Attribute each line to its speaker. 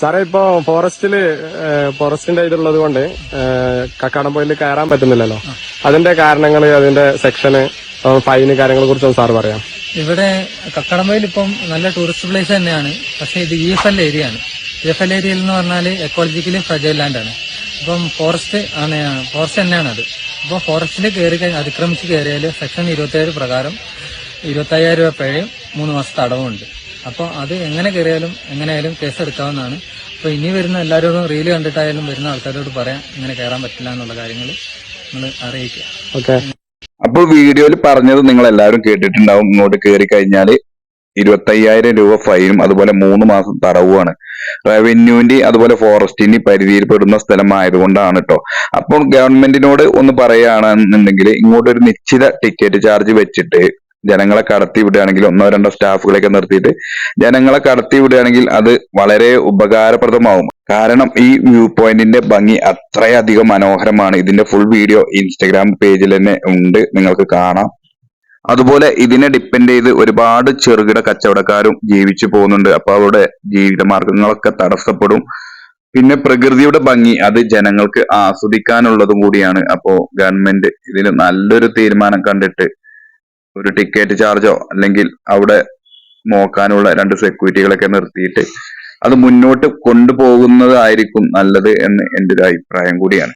Speaker 1: സാറേ ഇപ്പോ ഫോറസ്റ്റിൽ ഫോറസ്റ്റിന്റെ ഇതുള്ളത് കൊണ്ട് കക്കാടം കക്കാടംപൊയിൽ കയറാൻ പറ്റുന്നില്ലല്ലോ. അതിന്റെ കാരണങ്ങൾ അതിന്റെ സെക്ഷന് ഫൈന് കാര്യങ്ങളെ കുറിച്ചൊന്ന് സാർ പറയാം.
Speaker 2: ഇവിടെ കക്കടമ്പയിൽ ഇപ്പം നല്ല ടൂറിസ്റ്റ് പ്ലേസ് തന്നെയാണ്. പക്ഷെ ഇത് ഇ എഫ് എൽ ഏരിയ ആണ് ഇ എഫ് എൽ ഏരിയയിൽ എന്ന് പറഞ്ഞാൽ എക്കോളജിക്കലി ഫ്രജൈൽ ലാൻഡ് ആണ്. ഇപ്പം ഫോറസ്റ്റ് ആണ് ഫോറസ്റ്റ് തന്നെയാണ് അത്. അപ്പോൾ ഫോറസ്റ്റിൽ കയറി അതിക്രമിച്ച് കയറിയാൽ സെക്ഷൻ ഇരുപത്തിയേഴ് പ്രകാരം ഇരുപത്തയ്യായിരം രൂപ പിഴയും മൂന്ന് മാസത്തെ അടവുമുണ്ട്. അപ്പോൾ അത് എങ്ങനെ കയറിയാലും എങ്ങനെയായാലും കേസ് എടുക്കാവുന്നതാണ്. അപ്പോൾ ഇനി വരുന്ന എല്ലാവരോടും റീൽ കണ്ടിട്ടായാലും വരുന്ന ആൾക്കാരോട് പറയാം ഇങ്ങനെ കയറാൻ പറ്റില്ല എന്നുള്ള കാര്യങ്ങൾ നിങ്ങൾ അറിയിക്കുക.
Speaker 1: ഓക്കെ.
Speaker 3: അപ്പോൾ വീഡിയോയിൽ പറഞ്ഞത് നിങ്ങൾ എല്ലാവരും കേട്ടിട്ടുണ്ടാവും. ഇങ്ങോട്ട് കയറി കഴിഞ്ഞാൽ ഇരുപത്തയ്യായിരം രൂപ ഫൈനും അതുപോലെ മൂന്ന് മാസം തടവുമാണ്. റവന്യൂവിന്റെ അതുപോലെ ഫോറസ്റ്റിന്റെ പരിധിയിൽ പെടുന്ന സ്ഥലമായതുകൊണ്ടാണ് കേട്ടോ അപ്പോൾ ഗവൺമെന്റിനോട് ഒന്ന് പറയുകയാണെന്നുണ്ടെങ്കിൽ ഇങ്ങോട്ടൊരു നിശ്ചിത ടിക്കറ്റ് ചാർജ് വെച്ചിട്ട് ജനങ്ങളെ കടത്തി വിടുകയാണെങ്കിൽ ഒന്നോ രണ്ടോ സ്റ്റാഫുകളെയൊക്കെ നിർത്തിയിട്ട് ജനങ്ങളെ കടത്തി വിടുകയാണെങ്കിൽ അത് വളരെ ഉപകാരപ്രദമാവും. കാരണം ഈ വ്യൂ പോയിന്റിന്റെ ഭംഗി അത്രയധികം മനോഹരമാണ്. ഇതിന്റെ ഫുൾ വീഡിയോ ഇൻസ്റ്റഗ്രാം പേജിൽ തന്നെ ഉണ്ട്. നിങ്ങൾക്ക് കാണാം. അതുപോലെ ഇതിനെ ഡിപ്പെൻഡ് ചെയ്ത് ഒരുപാട് ചെറുകിട കച്ചവടക്കാരും ജീവിച്ചു പോകുന്നുണ്ട്. അപ്പൊ അവരുടെ ജീവിത മാർഗങ്ങളൊക്കെ തടസ്സപ്പെടും. പിന്നെ പ്രകൃതിയുടെ ഭംഗി അത് ജനങ്ങൾക്ക് ആസ്വദിക്കാനുള്ളതും കൂടിയാണ്. അപ്പോ ഗവൺമെന്റ് ഇതിൽ നല്ലൊരു തീരുമാനം കണ്ടിട്ട് ഒരു ടിക്കറ്റ് ചാർജോ അല്ലെങ്കിൽ അവിടെ നോക്കാനുള്ള രണ്ട് സെക്യൂരിറ്റികളൊക്കെ നിർത്തിയിട്ട് അത് മുന്നോട്ട് കൊണ്ടുപോകുന്നതായിരിക്കും നല്ലത് എന്ന് എന്റെ ഒരു അഭിപ്രായം കൂടിയാണ്.